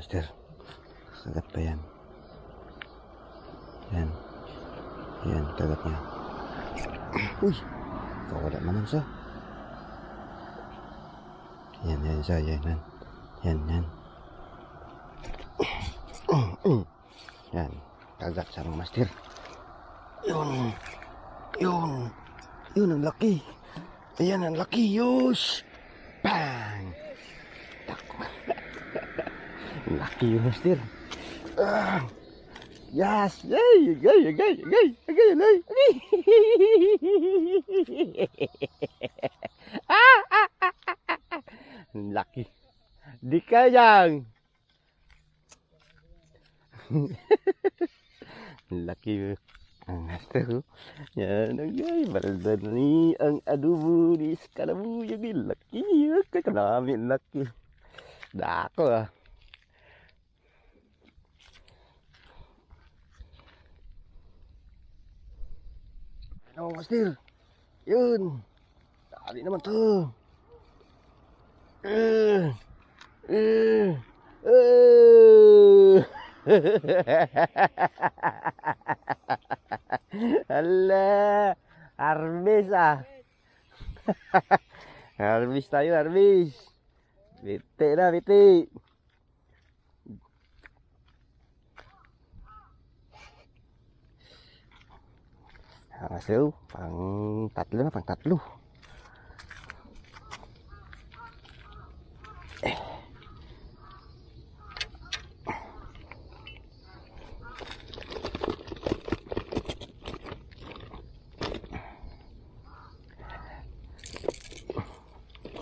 master. Kagat pa yan. Yan. Yan, kagat niya. Uy! Kawala naman siya. Yan, yan siya. Yan, yan. Yan, yan. Yan. Kagat siya mga master. Yun. Yun. Yun ang laki. Ayan ang laki. Yus. Bang! Laki yun, master. Ah! Yes! Yay! Yay! Yay! Yay! Yay! Yay! Yay! Ah! Ah! Ah! Ah! ah. Laki. Di kayang. Laki. Ang master. Yan ang gay. Balda ni ang adubo ni Skalamu. Yan laki. Kakanami laki. Dako ah. Ano, Master? Yun. Dali naman to. Uh, uh, uh. Hala. Harvest ah. harvest tayo, harvest. Biti na, biti. Hasil pang tatlo na, pang tatlo.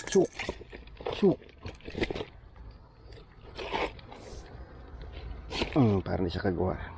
Suk. Suk. Hmm, parang di siya kagawa.